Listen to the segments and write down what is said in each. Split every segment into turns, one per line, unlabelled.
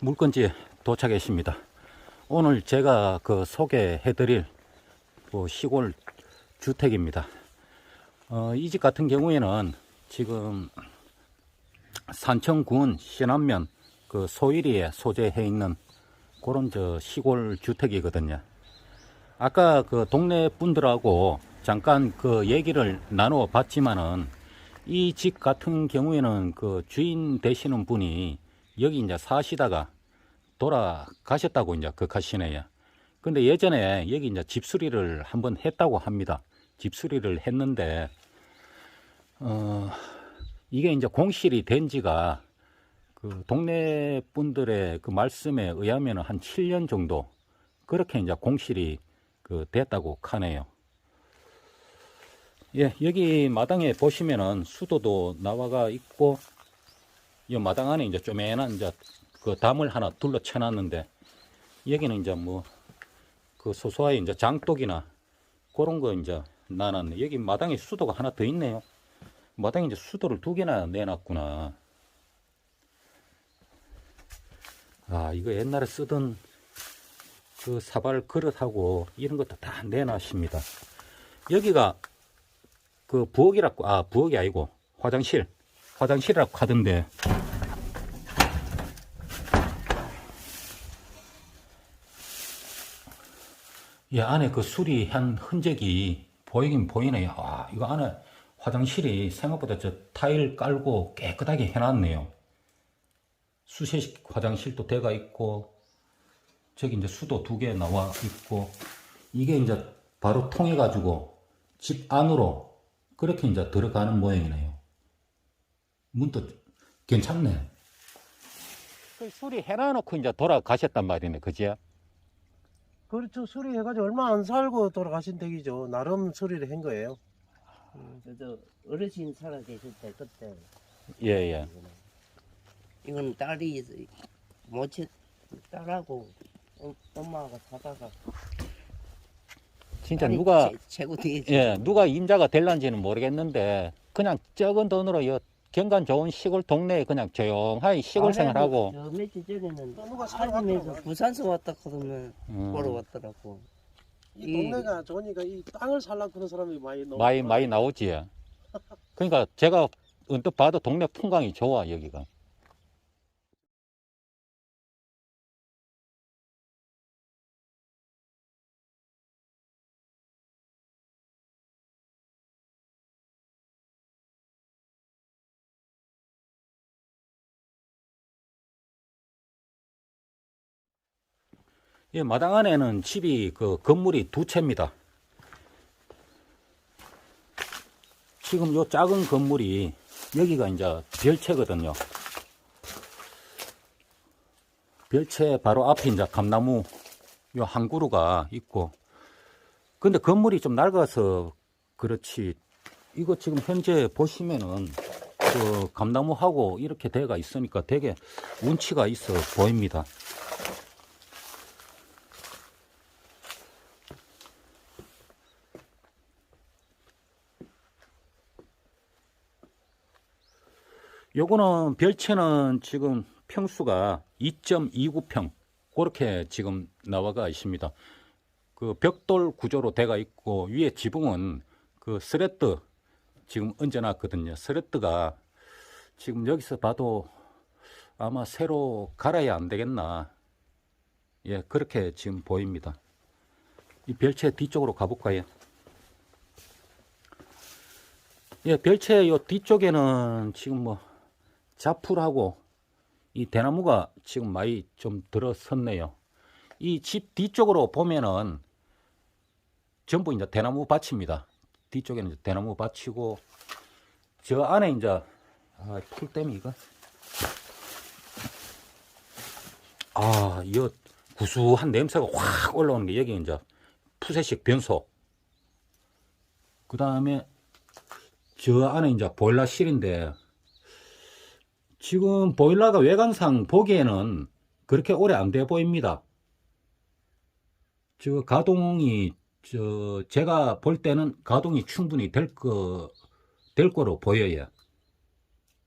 물건지에 도착했습니다. 오늘 제가 그 소개해드릴 그 시골 주택입니다. 어, 이 집 같은 경우에는 지금 산청군 신안면 그 소일이에 소재해 있는 그런 저 시골 주택이거든요. 아까 그 동네 분들하고 잠깐 그 얘기를 나누어 봤지만은 이 집 같은 경우에는 그 주인 되시는 분이 여기 이제 사시다가 돌아가셨다고 이제 그 가시네요. 근데 예전에 여기 이제 집수리를 한번 했다고 합니다. 집수리를 했는데, 어, 이게 이제 공실이 된 지가 그 동네 분들의 그 말씀에 의하면 한 7년 정도 그렇게 이제 공실이 그 됐다고 하네요. 예, 여기 마당에 보시면은 수도도 나와가 있고, 이 마당 안에 이제 쪼매난 이제 그 담을 하나 둘러 쳐놨는데, 여기는 이제 뭐, 그 소소하게 이제 장독이나 그런 거 이제 나놨네. 여기 마당에 수도가 하나 더 있네요. 마당에 이제 수도를 두 개나 내놨구나. 아, 이거 옛날에 쓰던 그 사발 그릇하고 이런 것도 다 내놨습니다. 여기가 그 부엌이라고, 아, 부엌이 아니고 화장실. 화장실이라고 하던데. 이 안에 그 수리한 흔적이 보이긴 보이네요. 아, 이거 안에 화장실이 생각보다 저 타일 깔고 깨끗하게 해놨네요. 수세식 화장실도 돼가 있고, 저기 이제 수도 두 개 나와 있고, 이게 이제 바로 통해가지고 집 안으로 그렇게 이제 들어가는 모양이네요. 문도 괜찮네. 그 수리 해놔놓고 이제 돌아가셨단 말이네, 그지?
그렇죠. 수리해가지고 얼마 안 살고 돌아가신 댁이죠. 나름 수리를 한 거예요.
저도 어르신 살아 계실 때 그때
예, 예.
이건 딸이 모체 딸하고 어- 엄마가 사다가
진짜
딸이
누가,
최, 최고
예, 누가 임자가 될란지는 모르겠는데, 그냥 적은 돈으로 여 경관 좋은 시골 동네에 그냥 조용하게 시골 생활하고,
저 며칠 전에는
누가 왔더라고요.
부산서 왔다 하더면
음,
보러 왔더라고
이 동네가 좋으니까 이 땅을 살라 그런 사람이 많이 너무
많이, 많이 나오지. 그러니까 제가 언뜻 봐도 동네 풍광이 좋아, 여기가. 이 마당 안에는 집이 그 건물이 두 채입니다. 지금 요 작은 건물이 여기가 이제 별채거든요. 별채 바로 앞에 이제 감나무 요 한 그루가 있고 근데 건물이 좀 낡아서 그렇지 이거 지금 현재 보시면은 그 감나무하고 이렇게 대가 있으니까 되게 운치가 있어 보입니다. 요거는 별채는 지금 평수가 2.29평 그렇게 지금 나와가 있습니다. 그 벽돌 구조로 돼가 있고 위에 지붕은 그 스레트 지금 얹어놨거든요. 스레트가 지금 여기서 봐도 아마 새로 갈아야 안 되겠나. 예, 그렇게 지금 보입니다. 이 별채 뒤쪽으로 가볼까요? 예, 별채 요 뒤쪽에는 지금 뭐 자풀하고 이 대나무가 지금 많이 좀 들어섰네요. 이 집 뒤쪽으로 보면은 전부 이제 대나무 밭입니다. 뒤쪽에는 이제 대나무 밭이고 저 안에 이제 아, 풀 때문에 이거 아, 이거 구수한 냄새가 확 올라오는 게 여기 이제 푸세식 변소. 그 다음에 저 안에 이제 보일러실인데 지금 보일러가 외관상 보기에는 그렇게 오래 안 돼 보입니다. 저 가동이 저 제가 볼 때는 가동이 충분히 될 거, 될 거로 보여요.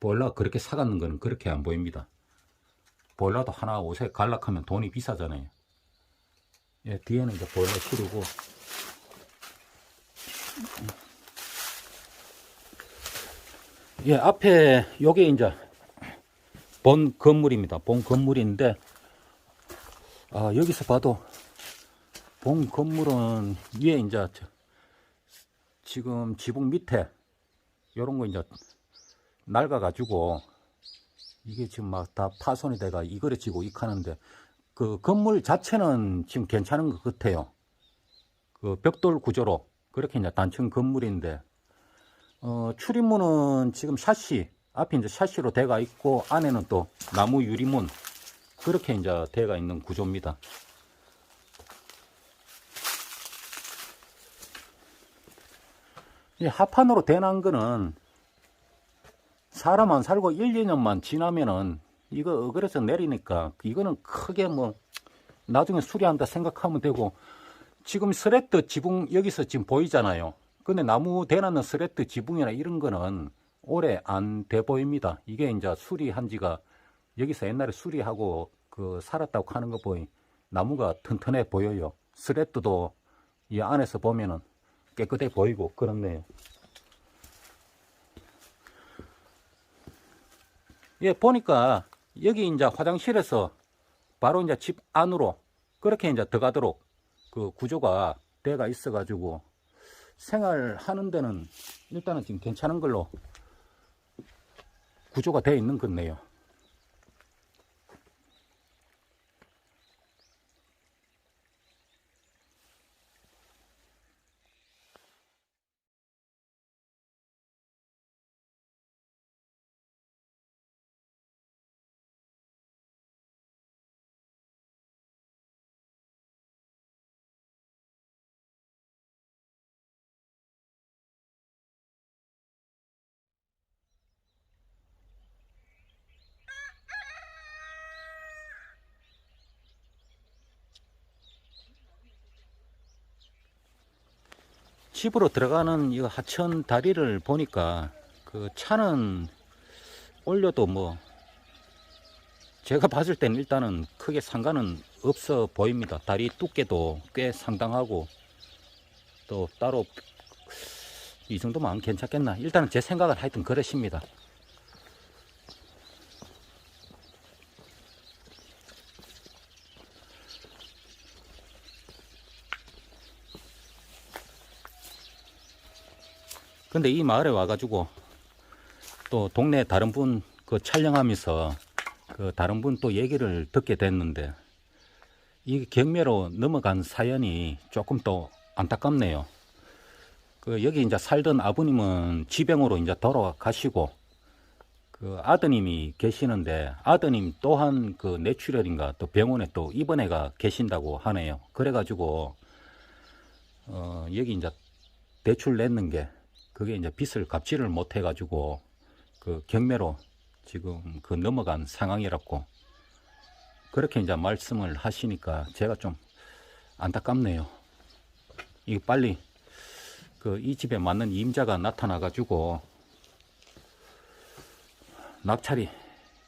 보일러가 그렇게 사갔는 거는 그렇게 안 보입니다. 보일러도 하나 옷에 갈락하면 돈이 비싸잖아요. 예, 뒤에는 이제 보일러 실이고. 예, 앞에 요게 이제 본 건물입니다. 본 건물인데 아, 여기서 봐도 본 건물은 위에 이제 저- 지금 지붕 밑에 요런 거 이제 낡아 가지고 이게 지금 막 다 파손이 돼가 이거려지고 익하는데 그 건물 자체는 지금 괜찮은 것 같아요. 그 벽돌 구조로 그렇게 이제 단층 건물인데 어, 출입문은 지금 샤시 앞에 이제 샤시로 돼가 있고 안에는 또 나무 유리문 그렇게 이제 돼가 있는 구조입니다. 이 하판으로 대난 거는 사람 안 살고 1, 2년만 지나면은 이거 어그래서 내리니까 이거는 크게 뭐 나중에 수리한다 생각하면 되고 지금 스레트 지붕 여기서 지금 보이잖아요. 근데 나무 대놨는 스레트 지붕이나 이런 거는 오래 안 돼 보입니다. 이게 이제 수리한 지가 여기서 옛날에 수리하고 그 살았다고 하는 거 보이 나무가 튼튼해 보여요. 스레트도 이 안에서 보면은 깨끗해 보이고 그렇네요. 예, 보니까 여기 이제 화장실에서 바로 이제 집 안으로 그렇게 이제 들어가도록 그 구조가 돼가 있어가지고 생활하는 데는 일단은 지금 괜찮은 걸로 구조가 되어 있는 거네요. 집으로 들어가는 이 하천 다리를 보니까 그 차는 올려도 뭐 제가 봤을 때는 일단은 크게 상관은 없어 보입니다. 다리 두께도 꽤 상당하고 또 따로 이 정도면 안 괜찮겠나. 일단은 제 생각은 하여튼 그러십니다. 근데 이 마을에 와가지고 또 동네 다른 분 그 촬영하면서 그 다른 분 또 얘기를 듣게 됐는데 이 경매로 넘어간 사연이 조금 또 안타깝네요. 그 여기 이제 살던 아버님은 지병으로 이제 돌아가시고 그 아드님이 계시는데 아드님 또한 그 뇌출혈인가 또 병원에 또 입원해가 계신다고 하네요. 그래가지고 어 여기 이제 대출 냈는 게 그게 이제 빚을 갚지를 못해 가지고 그 경매로 지금 그 넘어간 상황이라고 그렇게 이제 말씀을 하시니까 제가 좀 안타깝네요. 이 빨리 그 이 집에 맞는 임자가 나타나 가지고 낙찰이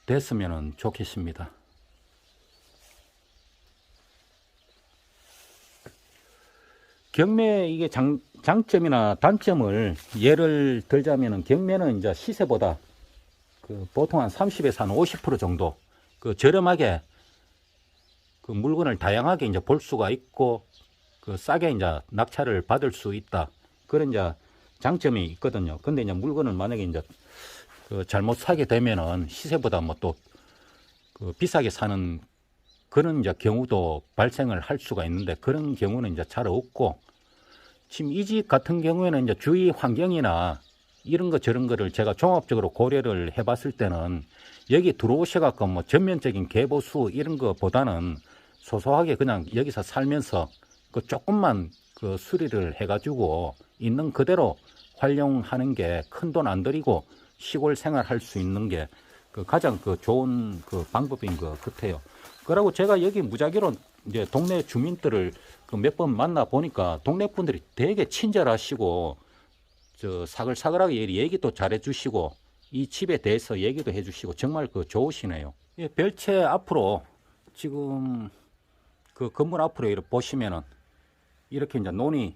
됐으면 좋겠습니다. 경매 이게 장, 장점이나 단점을 예를 들자면은 경매는 이제 시세보다 그 보통 한 30에서 한 50% 정도 그 저렴하게 그 물건을 다양하게 이제 볼 수가 있고 그 싸게 이제 낙찰을 받을 수 있다 그런 이제 장점이 있거든요. 근데 이제 물건을 만약에 이제 그 잘못 사게 되면은 시세보다 뭐 또 그 비싸게 사는 그런 이제 경우도 발생을 할 수가 있는데 그런 경우는 이제 잘 없고 지금 이집 같은 경우에는 이제 주위 환경이나 이런 거 저런 거를 제가 종합적으로 고려를 해봤을 때는 여기 들어오셔갖고 뭐 전면적인 개보수 이런 거보다는 소소하게 그냥 여기서 살면서 그 조금만 그 수리를 해가지고 있는 그대로 활용하는 게 큰 돈 안 들이고 시골 생활할 수 있는 게 그 가장 그 좋은 그 방법인 것 같아요. 그러고 제가 여기 무작위로 이제 동네 주민들을 그 몇 번 만나 보니까 동네 분들이 되게 친절하시고 저 사글사글하게 얘기도 잘해 주시고 이 집에 대해서 얘기도 해 주시고 정말 그 좋으시네요. 예, 별채 앞으로 지금 그 건물 앞으로 이렇게 보시면은 이렇게 이제 논이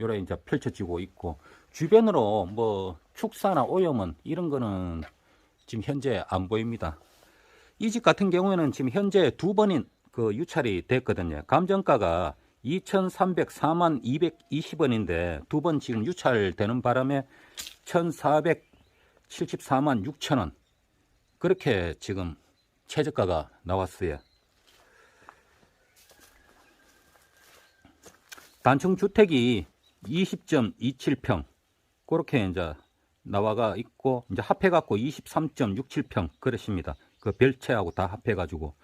요래 이제 펼쳐지고 있고 주변으로 뭐 축사나 오염은 이런 거는 지금 현재 안 보입니다. 이 집 같은 경우에는 지금 현재 두 번인 그 유찰이 됐거든요. 감정가가 2,304만 220원인데 두 번 지금 유찰되는 바람에 1,474만 6천 원 그렇게 지금 최저가가 나왔어요. 단층 주택이 20.27평 그렇게 이제 나와가 있고 이제 합해 갖고 23.67평 그렇습니다. 그 별채하고 다 합해 가지고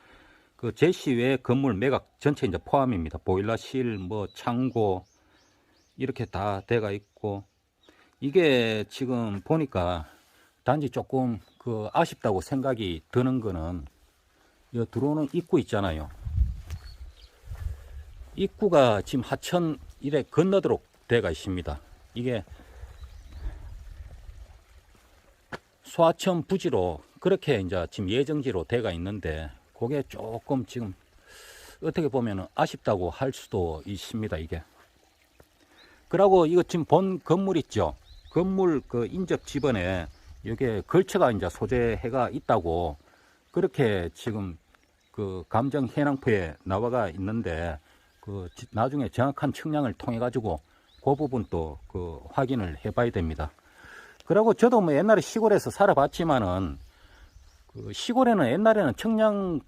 그 제시 외 건물 매각 전체 이제 포함입니다. 보일러실 뭐 창고 이렇게 다 돼가 있고 이게 지금 보니까 단지 조금 그 아쉽다고 생각이 드는 거는 이 들어오는 입구 있잖아요. 입구가 지금 하천 이래 건너도록 돼가 있습니다. 이게 소하천 부지로 그렇게 이제 지금 예정지로 돼가 있는데 그게 조금 지금 어떻게 보면 아쉽다고 할 수도 있습니다. 이게. 그러고 이거 지금 본 건물 있죠. 건물 그 인접 지번에 이게 걸쳐가 이제 소재해가 있다고 그렇게 지금 그 감정 해낭표에 나와가 있는데 그 지- 나중에 정확한 측량을 통해 가지고 그 부분 또그 확인을 해 봐야 됩니다. 그리고 저도 뭐 옛날에 시골에서 살아봤지만은 그 시골에는 옛날에는 청량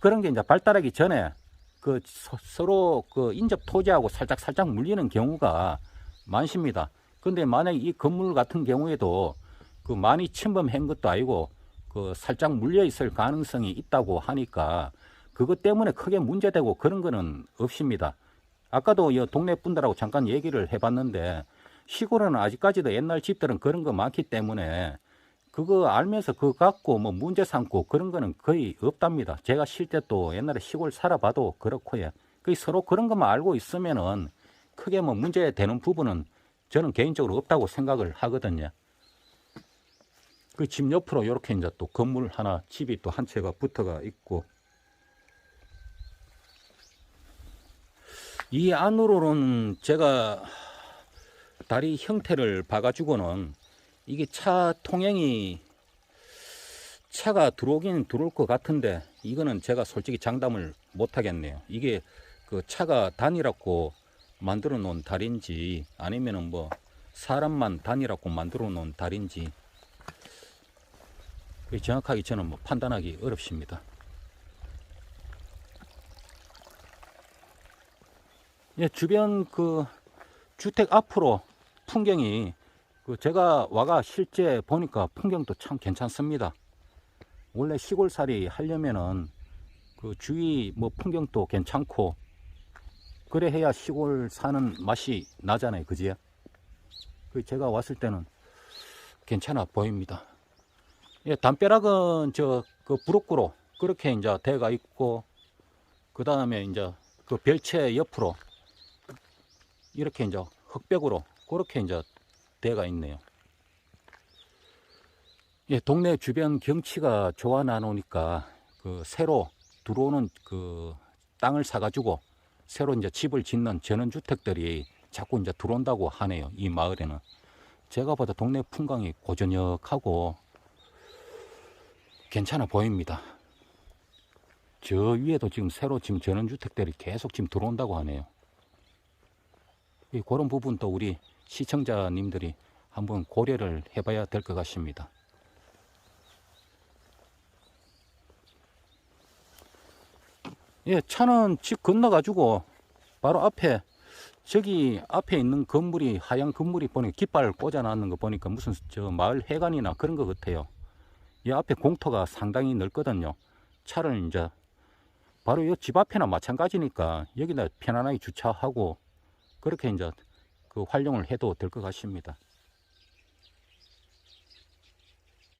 그런 게 이제 발달하기 전에 그 서- 서로 그 인접 토지하고 살짝 살짝 물리는 경우가 많습니다. 근데 만약 이 건물 같은 경우에도 그 많이 침범한 것도 아니고 그 살짝 물려 있을 가능성이 있다고 하니까 그것 때문에 크게 문제되고 그런 거는 없습니다. 아까도 이 동네 분들하고 잠깐 얘기를 해봤는데 시골에는 아직까지도 옛날 집들은 그런 거 많기 때문에 그거 알면서 그거 갖고 뭐 문제 삼고 그런 거는 거의 없답니다. 제가 실제 또 옛날에 시골 살아봐도 그렇고요. 그 서로 그런 것만 알고 있으면은 크게 뭐 문제 되는 부분은 저는 개인적으로 없다고 생각을 하거든요. 그 집 옆으로 이렇게 이제 또 건물 하나 집이 또 한 채가 붙어가 있고 이 안으로는 제가 다리 형태를 봐가지고는 이게 차 통행이 차가 들어오긴 들어올 것 같은데 이거는 제가 솔직히 장담을 못 하겠네요. 이게 그 차가 단이라고 만들어 놓은 다리인지 아니면은 뭐 사람만 단이라고 만들어 놓은 그게 정확하게 저는 뭐 판단하기 어렵습니다. 예, 주변 그 주택 앞으로 풍경이 그 제가 와가 실제 보니까 풍경도 참 괜찮습니다. 원래 시골살이 하려면은 그 주위 뭐 풍경도 괜찮고 그래 해야 시골 사는 맛이 나잖아요. 그지요? 그 제가 왔을 때는 괜찮아 보입니다. 예, 담벼락은 저그 부록구로 그렇게 이제 대가 있고 그 다음에 이제 그 별채 옆으로 이렇게 이제 흑백으로 그렇게 이제 대가 있네요. 예, 동네 주변 경치가 좋아 나누니까 그 새로 들어오는 그 땅을 사가지고 새로 이제 집을 짓는 전원주택들이 자꾸 이제 들어온다고 하네요. 이 마을에는. 제가 봐도 동네 풍광이 고저녁하고 괜찮아 보입니다. 저 위에도 지금 새로 지금 전원주택들이 계속 지금 들어온다고 하네요. 이 그런 부분도 우리 시청자님들이 한번 고려를 해봐야 될 것 같습니다. 예, 차는 집 건너가지고 바로 앞에 저기 앞에 있는 건물이 하얀 건물이 보니 깃발 꽂아놨는 거 보니까 무슨 저 마을 회관이나 그런 것 같아요. 이 앞에 공터가 상당히 넓거든요. 차를 이제 바로 이 집 앞에나 마찬가지니까 여기다 편안하게 주차하고 그렇게 이제 그 활용을 해도 될 것 같습니다.